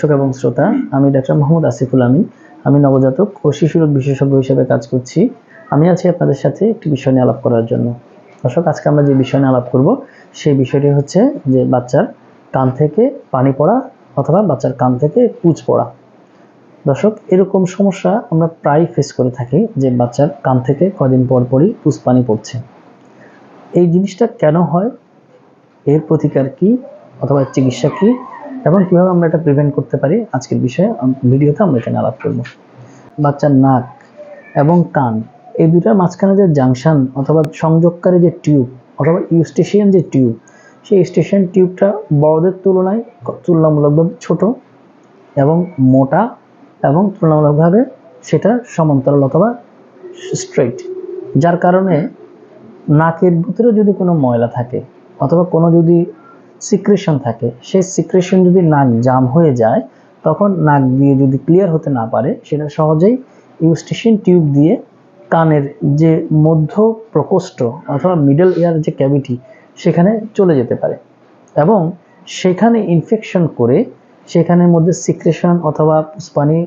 দর্শক এবং শ্রোতা, আমি ডাক্তার মোহাম্মদ আসিফুল আমিন। আমি নবজাতক ও শিশুরোগ বিশেষজ্ঞ হিসেবে কাজ করছি। আমি আছি আপনাদের সাথে একটি বিষয় নিয়ে আলাপ করার জন্য। দর্শক, আজকে আমরা যে বিষয় নিয়ে আলাপ করব, সেই বিষয়টি হচ্ছে যে বাচ্চার কান থেকে পানি পড়া অথবা বাচ্চার কান থেকে পুজ পড়া। দর্শক, এরকম সমস্যা আমরা প্রায় ফেস করে থাকি যে বাচ্চার কান থেকে কদিন পর পরই পুজ পানি পড়ছে। এই জিনিসটা কেন হয়? এর প্রতিকার কি? অথবা চিকিৎসা কি? এবং কীভাবে আমরা এটা প্রিভেন্ট করতে পারি, আজকের বিষয়ে ভিডিওতে আমরা এখানে আলাপ করব। বাচ্চার নাক এবং কান, এই দুটার মাঝখানে যে জাংশন অথবা সংযোগকারী যে টিউব অথবা ইউস্টেশিয়ান যে টিউব সেই স্টেশন টিউবটা বড়দের তুলনায় তুলনামূলকভাবে ছোট এবং মোটা এবং তুলনামূলকভাবে সেটা সমান্তরাল অথবা স্ট্রেট যার কারণে নাকের ভিতরে যদি কোনো ময়লা থাকে অথবা কোনো যদি সিক্রেশন থাকে। সেই সিক্রেশন যদি নাক জাম হয়ে যায়, তখন নাক দিয়ে যদি ক্লিয়ার হতে না পারে, সেটা সহজেই ইউস্টেশন টিউব দিয়ে কানের যে মধ্য প্রকোষ্ঠ অথবা মিডল এয়ার যে ক্যাভিটি সেখানে চলে যেতে পারে। এবং সেখানে ইনফেকশন করে সেখানের মধ্যে সিক্রেশন অথবা পুষ্পানি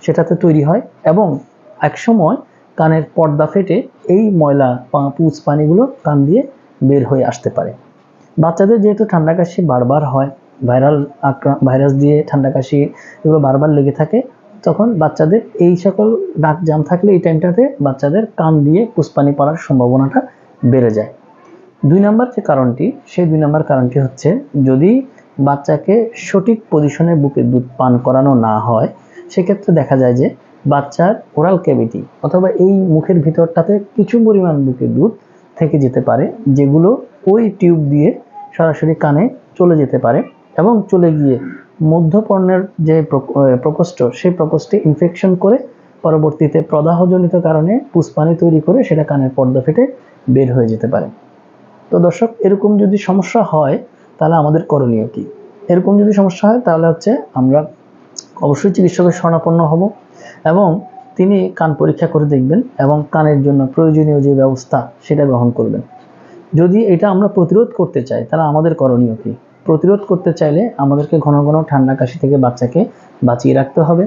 সেটাতে তৈরি হয় এবং একসময় কানের পর্দা ফেটে এই ময়লা পা- পুজ পানিগুলো কান দিয়ে বের হয়ে আসতে পারে। বাচ্চাদের যেহেতু ঠান্ডা কাশি বারবার হয়, ভাইরাল আক্রা- ভাইরাস দিয়ে ঠান্ডা কাশি এগুলো বারবার লেগে থাকে, তখন বাচ্চাদের এই সকল নাক জাম থাকলে এই টাইমটাতে বাচ্চাদের কান দিয়ে পুষ্পানি পড়ার সম্ভাবনাটা বেড়ে যায়। দুই নম্বর যে কারণটি, সেই দুই নম্বর কারণটি হচ্ছে যদি বাচ্চাকে সঠিক পজিশনে বুকে দুধ পান করানো না হয়, সেক্ষেত্রে দেখা যায় যে বাচ্চার ওরাল ক্যাভিটি অথবা এই মুখের ভিতরটাতে কিছু পরিমাণ বুকে দুধ থেকে যেতে পারে, যেগুলো ওই টিউব দিয়ে সরাসরি কানে চলে যেতে পারে এবং চলে গিয়ে মধ্যপর্ণের যে প্রক- প্রকোষ্ঠ, সেই প্রকোষ্ঠে ইনফেকশন করে পরবর্তীতে প্রদাহজনিত কারণে পুষ্পানি তৈরি করে সেটা কানের পর্দা ফেটে বের হয়ে যেতে পারে। তো দর্শক, এরকম যদি সমস্যা হয়, তাহলে আমাদের করণীয় কি? এরকম যদি সমস্যা হয়, তাহলে হচ্ছে আমরা অবশ্যই চিকিৎসকের শরণাপন্ন হব এবং তিনি কান পরীক্ষা করে দেখবেন এবং কানের জন্য প্রয়োজনীয় যে ব্যবস্থা সেটা গ্রহণ করবেন। যদি এটা আমরা প্রতিরোধ করতে চাই, তাহলে আমাদের করণীয় কি? প্রতিরোধ করতে চাইলে আমাদেরকে ঘন ঘন ঠান্ডা কাশি থেকে বাচ্চাকে বাঁচিয়ে রাখতে হবে।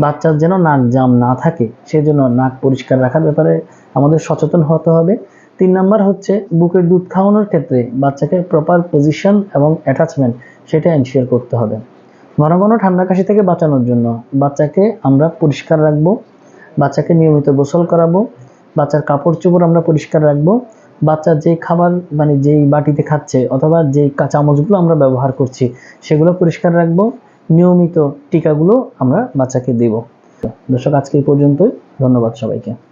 বাচ্চার যেন নাক জাম না থাকে, সেজন্য নাক পরিষ্কার রাখার ব্যাপারে আমাদের সচেতন হতে হবে। তিন নাম্বার হচ্ছে বুকের দুধ খাওয়ানোর ক্ষেত্রে বাচ্চাকে প্রপার পজিশন এবং অ্যাটাচমেন্ট সেটা এনশিওর করতে হবে। ঘন ঘন ঠান্ডা কাশি থেকে বাঁচানোর জন্য বাচ্চাকে আমরা পরিষ্কার রাখব। বাচ্চাকে নিয়মিত গোসল করাবো, বাচ্চার কাপড় চোপড় আমরা পরিষ্কার রাখব, বাচ্চা যে খাবার মানে যেই বাটিতে খাচ্ছে অথবা যেই চামচগুলো আমরা ব্যবহার করছি, সেগুলো পরিষ্কার রাখব, নিয়মিত টিকাগুলো আমরা বাচ্চাকে দেব। দর্শক, আজকে এই পর্যন্তই। ধন্যবাদ সবাইকে।